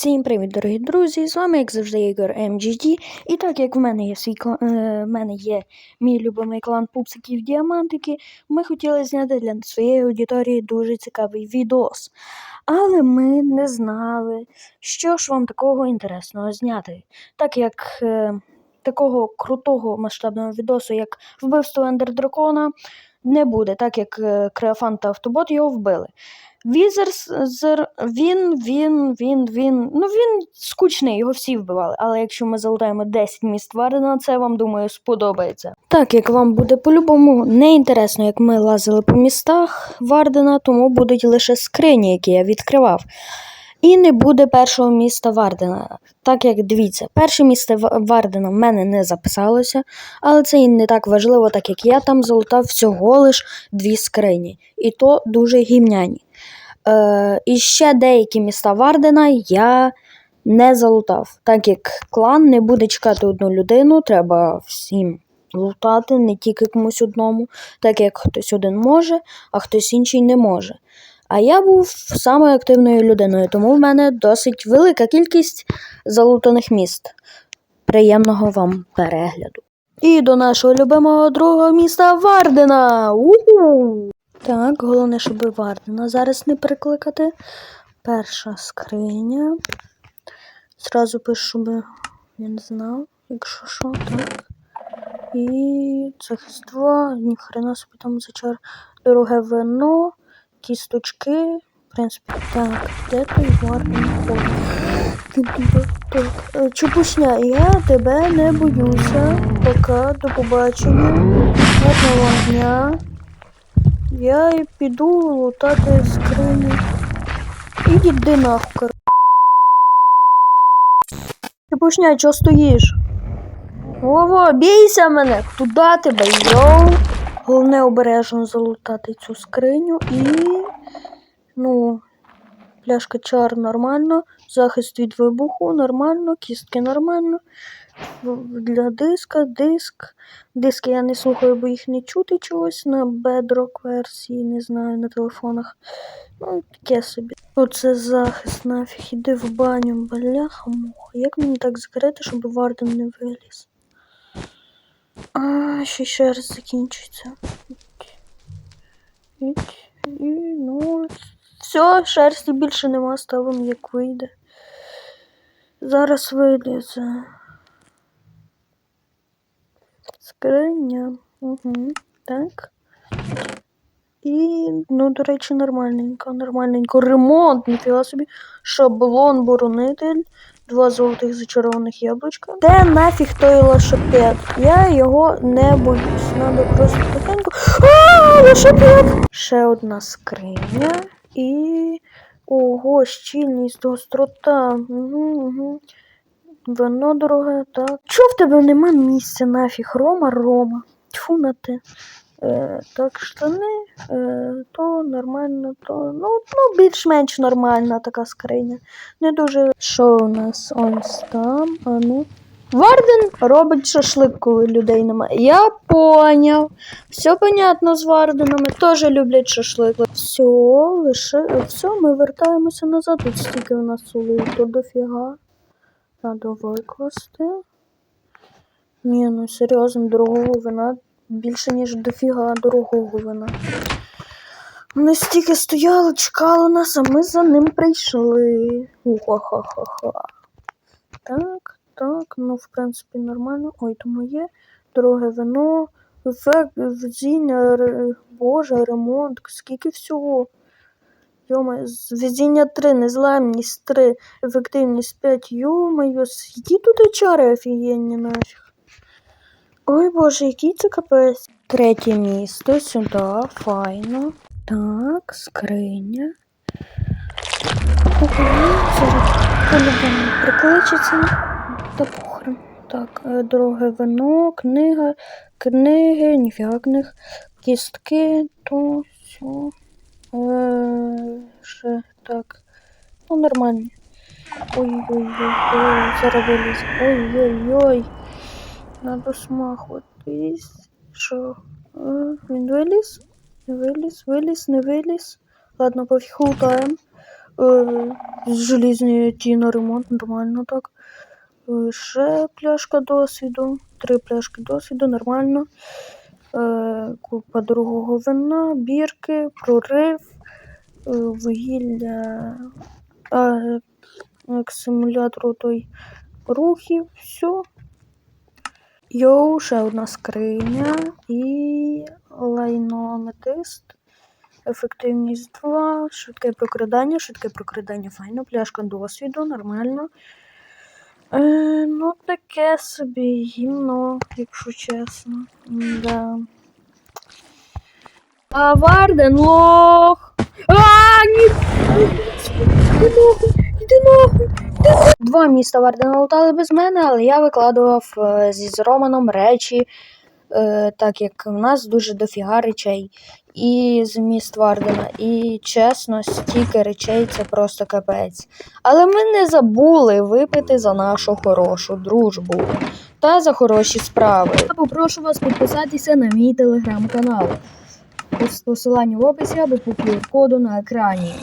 Всім привіт, дорогі друзі! З вами, як завжди, Ігор MGD. І так як в мене є свій клан, е, в мене є мій любимий клан пупсиків Діамантики, ми хотіли зняти для своєї аудиторії дуже цікавий відос. Але ми не знали, що ж вам такого інтересного зняти. Так як е, такого крутого масштабного відосу, як вбивство Ендердракона, не буде, так як е, Креофан та Автобот його вбили. Візер зер, він, він, він, він. Ну він скучний, його всі вбивали. Але якщо ми залутаємо 10 міст Вардена, це вам думаю сподобається. Так як вам буде по-любому не інтересно, як ми лазили по містах Вардена, тому будуть лише скрині, які я відкривав. І не буде першого міста Вардена. Так як дивіться, перше місце Вардена в мене не записалося, але це і не так важливо, так як я там залутав всього лиш дві скрині. І то дуже гімняні. Е, і ще деякі міста Вардена я не залутав, так як клан не буде чекати одну людину, треба всім лутати, не тільки комусь одному, так як хтось один може, а хтось інший не може. А я був самою активною людиною, тому в мене досить велика кількість залутаних міст. Приємного вам перегляду. І до нашого любимого другого міста Вардена. У-ху! Так, головне, щоб Вардена зараз не перекликати. Перша скриня. Зразу пишу, щоб він знав, якщо що, так. І захист 2, ніхрена собі там зачар. Дороге вино, кісточки. В принципі, так, де той Варден ходить? Так, е, я тебе не боюся. Пока, до побачення. Гарного дня. Я і піду лутати скрині. Іди нахуй. Ти пушня, чого стоїш? Вово, бійся мене! Туди тебе, йоу! Головне обережно залутати цю скриню і. Ну, пляшка чар нормально, захист від вибуху нормально, кістки нормально. Для диска, диск. Диски я не слухаю, бо їх не чути чогось на Bedrock версії, не знаю, на телефонах. Ну, таке собі. Оце захист нафіг, іди в баню, бляха муха. Як мені так закрити, щоб Варден не виліз? А, ще ще раз закінчиться. І, і, ну, все, шерсті більше нема, ставимо як вийде. Зараз це. Скриня. Угу. Так. І, ну, до речі, нормальненько, нормальненько. Ремонт, ніфіга собі. Шаблон, боронитель, два золотих зачарованих яблучка. Де нафіг той лошопед? Я його не боюсь. Надо просто тихенько. А, лошопед! Ще одна скриня. І. Ого, щільність, гострота. Угу, угу. Вино дороге, так. Чого в тебе нема місця нафіг? Рома, Рома. Тьфу на те. Е, так, штани, е, то нормально, то ну, ну більш-менш нормальна така скриня. Не дуже. Що у нас ось там? А ну. Варден робить шашлик, коли людей немає. Я поняв. Все понятно з Варденами. Теж люблять шашлик. Все, лише все, ми вертаємося назад. Тут стільки у нас луту дофіга. Надо викласти. Ні, ну серйозно, дорогого вина більше, ніж дофіга дорогого вина. Вони стільки стояли, чекали нас, а ми за ним прийшли. Уха-ха-ха-ха. Так, так, ну, в принципі, нормально. Ой, то моє. Дороге вино, везіння, боже, ремонт, скільки всього. Йома, везіння 3, незламність 3, ефективність 5. Йо-моє, які тут чари офігенні нафіг. Ой боже, який це капець. Третє місто сюди, файно. Так, скриня. Ого, зараз по-любому прикличеться. Та похрен. Так, е, дороге вино, книга, книги, ніфіга кістки, то все. Е, ще так. Ну, нормально. Ой-ой-ой, зараз виліз. Ой-ой-ой. Надо смахуватись. Що? Е, Він виліз? Не виліз, виліз, не виліз. Ладно, пофіг лутаємо. Е, з желізної ті на ремонт, нормально так. Ще пляшка досвіду. Три пляшки досвіду, нормально. Е, купа другого вина, бірки, прорив, е, вугілля, аксимулятору той рухів, все. Йоу, ще одна скриня і лайнометист. Ефективність 2, швидке прокрадання, швидке прокрадання, файно, пляшка досвіду, нормально. Е, ну, таке собі гімно, якщо чесно. Да. А Варден лох! А, ні! Іди нахуй! Іди нахуй! Два міста Вардена лутали без мене, але я викладував е, зі з Романом речі, е, так як в нас дуже дофіга речей. І з міст Вардена. І чесно, стільки речей це просто капець. Але ми не забули випити за нашу хорошу дружбу та за хороші справи. Я попрошу вас підписатися на мій телеграм-канал. Пос- Посилання в описі або по QR-коду на екрані.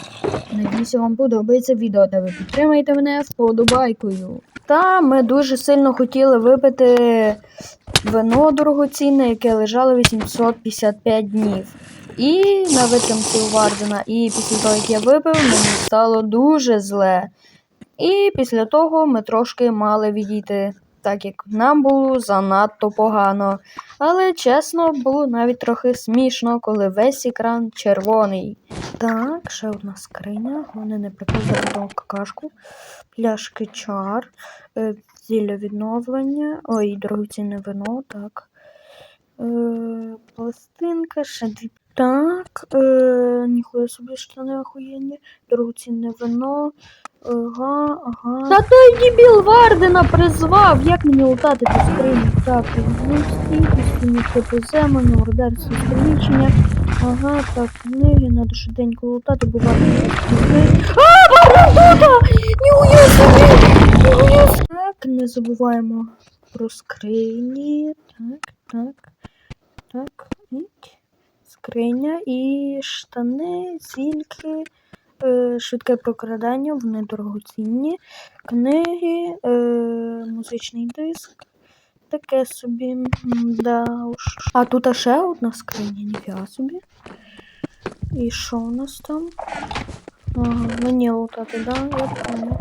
Надіюся, вам подобається відео, та ви підтримаєте мене вподобайкою. Та ми дуже сильно хотіли випити вино дорогоцінне, яке лежало 855 днів. І на витримці у Вардена. І після того, як я випив, мені стало дуже зле. І після того ми трошки мали відійти, так як нам було занадто погано. Але чесно, було навіть трохи смішно, коли весь екран червоний. Так, ще одна скриня. Головне не прикладати какашку. Пляшки чар, е, зілля відновлення. Ой, дорогоцінне вино, так. Е, пластинка, ще дві. Так, е, ніхуя собі штани охуєнні. Дорогоцінне вино. Ага, ага. Та той дебіл Вардена призвав! Як мені лутати ту скриню? Так, стійкість, мені КПЗ, мордарське стрічення. Ага, так, книги, надо швиденько лутати, бо книги. А, Варден тут! Ніхуя собі! Ніхуя собі! Так, не забуваємо про скрині. Так, так, так, і скриня і штани, зільки. Е, швидке прокрадання, вони дорогоцінні, книги, е, музичний диск. Таке собі. Да, уж. А тут ще одна скриня, ніфіга собі. І що у нас там? Ага, мені лутати, да? Я понял.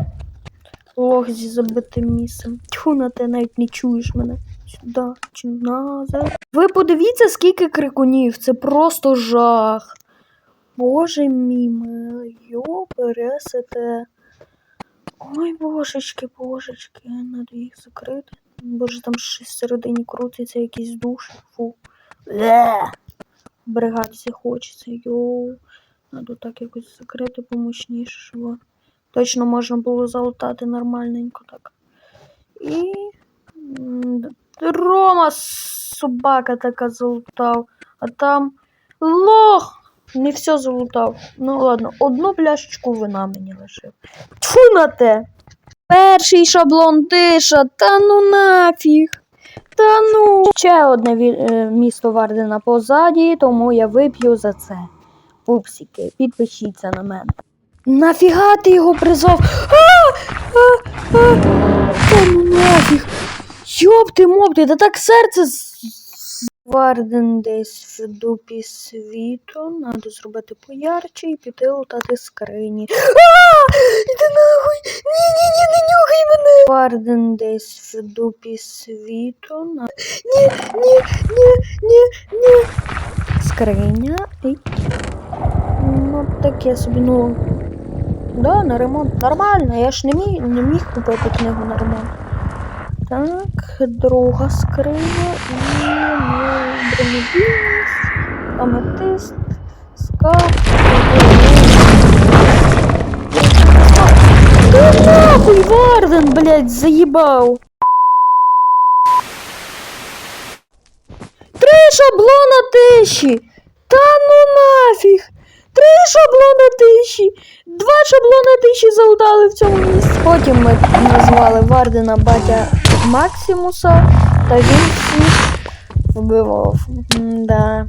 Лох зі забитим місцем. Тьфу на те навіть не чуєш мене. Сюди чи назад. Ви подивіться, скільки крикунів. Це просто жах. Боже мій милий, йо, пересете. Ой, божечки, божечки, надо їх закрити. Боже, там щось всередині крутиться, якийсь душ. Фу. Ле. Бригатися хочеться, йоу. Надо так якось закрити помощніше, щоб точно можна було залутати нормальненько так. І. Рома, собака така залутав. А там лох! Не все залутав. Ну ладно, одну пляшечку вина мені лишив. Тьфу на те! Перший шаблон тиша, та ну нафіг. Та ну. Ще одне е, місто Вардена позаді, тому я вип'ю за це. Пупсики, підпишіться на мене. Нафіга ти його! А! А! Йопти мопти, та так серце з- Варден десь в дупі світу. Надо зробити поярче і піти лутати скрині. А! Іди нахуй! Ні, ні, ні, не нюхай мене! Варден десь в дупі світу. Ні, ні, ні, ні, ні. Скриня. Ну, таке собі, ну. Да, на ремонт. Нормально, я ж не міг, не міг купити книгу на ремонт. Так, друга скриня і бронебійність, аметист, скаф. Да нахуй, Варден, блядь, заебал. Три шаблона тиші! Та ну нафіг! Три шаблона тиші! Два шаблона тиші залутали в цьому місці. Потім ми назвали Вардена батя Максимуса, та він всіх вбивав. Да.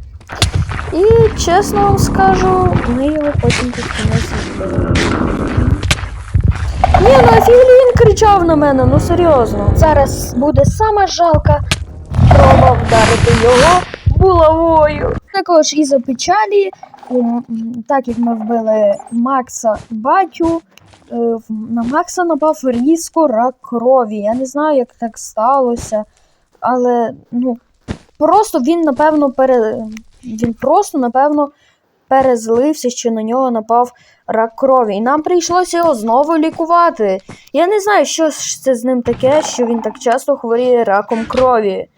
І чесно вам скажу, ми його потім під кінець. Ні, ну а фіглі він кричав на мене, ну серйозно. Зараз буде сама жалка спроба вдарити його булавою. Також із-за печалі, м, м, так як ми вбили Макса батю, на Макса напав різко рак крові. Я не знаю, як так сталося, але ну, просто він, напевно, пере... він просто, напевно, перезлився, що на нього напав рак крові. І нам прийшлося його знову лікувати. Я не знаю, що ж це з ним таке, що він так часто хворіє раком крові.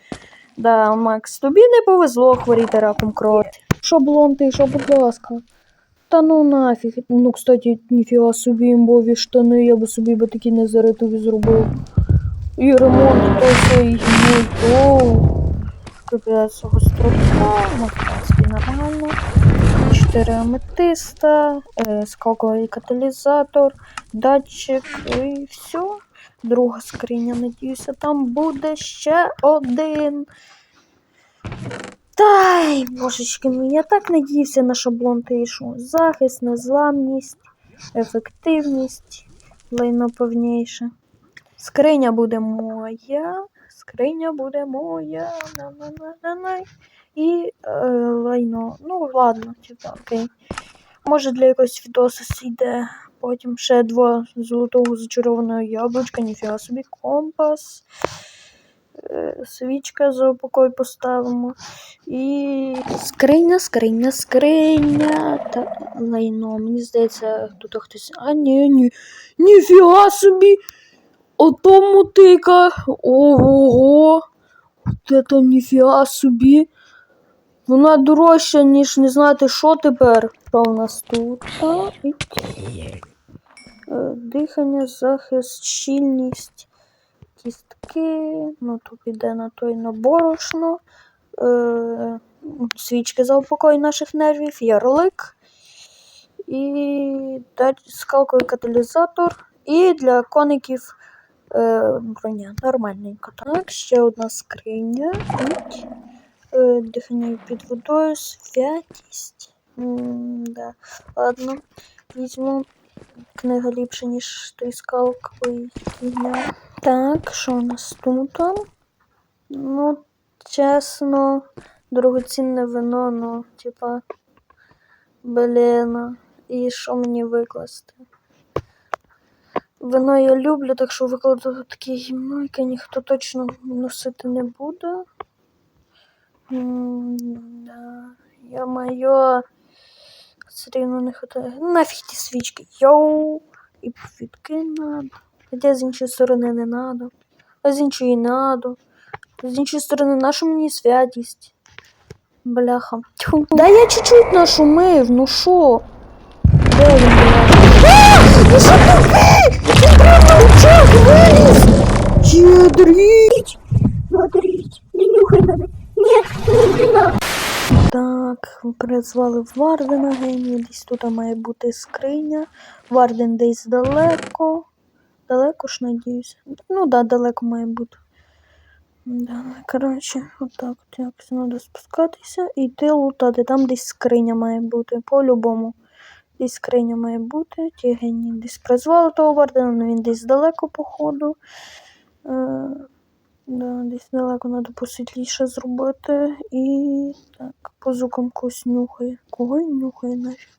Да, Макс, тобі не повезло хворіти раком крові. Шаблон ти, що, будь ласка. Та ну нафіг. Ну, кстати, ніфіга собі імбові штани, я би собі би такі незаритові зробив. І ремонт той своїх Оу. Капець гострота, ну, нормально. 4 аметиста, е, скалковий каталізатор, датчик і все. Друга скриня, надіюся, там буде ще один. Дай, божечки я так надіявся на шаблон тишу. Захист, незламність, ефективність, лайно повніше. Скриня буде моя. Скриня буде моя. На-на-на-на-на. І е, лайно. Ну, ладно, типа, окей. Може для якогось відоса йде. Потім ще два золотого зачарованого яблучка, ніфіга собі компас. Свічка за упокой поставимо. І скриня, скриня, скриня. Та лайно. Мені здається, тут хтось. А, ні, ні. Ніфіга собі! Ото мотика. Ого. От це ніфіга собі. Вона дорожча, ніж не знати, що тепер. Що в нас тут? Е, Дихання, захист, щільність, кістки. Ну, тут піде на той на борошно. Е, свічки за упокой наших нервів, ярлик. І скалковий каталізатор. І для коників е, броня. Нормальненько. Так, ще одна скриня. Е, дихання під водою, святість. М, да. Ладно, візьму. Книга ліпше, ніж той скалковий фігня. Так, що у нас тут? Ну, чесно, дорогоцінне вино, ну, типа, блін, і що мені викласти? Вино я люблю, так що викладу таке гімно, ніхто точно носити не буде. М, Да. Я моє все рівно не хватає. Нафіг ті свічки. Йоу! І повідки надо. Хоча з іншої сторони не надо. А з іншої надо. З іншої сторони, наша мені святість. Бляха. Тьфу. Да я чуть-чуть нашумив, ну шо? Де він, бляха? Ну що таке? Він прямо виліз! Щедріть! Смотрите, не нюхай надо. Нет, не надо. Так, призвали Вардена генія. Десь тут має бути скриня. Варден десь далеко. Далеко ж, надіюся. Ну да, далеко має бути. Да, коротше, отак от якось треба спускатися і йти лутати. Там десь скриня має бути. По-любому. Десь скриня має бути. Ті генії десь призвали того Вардена, але він десь далеко, походу. Е, Да, десь далеко треба посвітліше зробити. І так, по зукам когось нюхає. Кого він нюхає нафіг?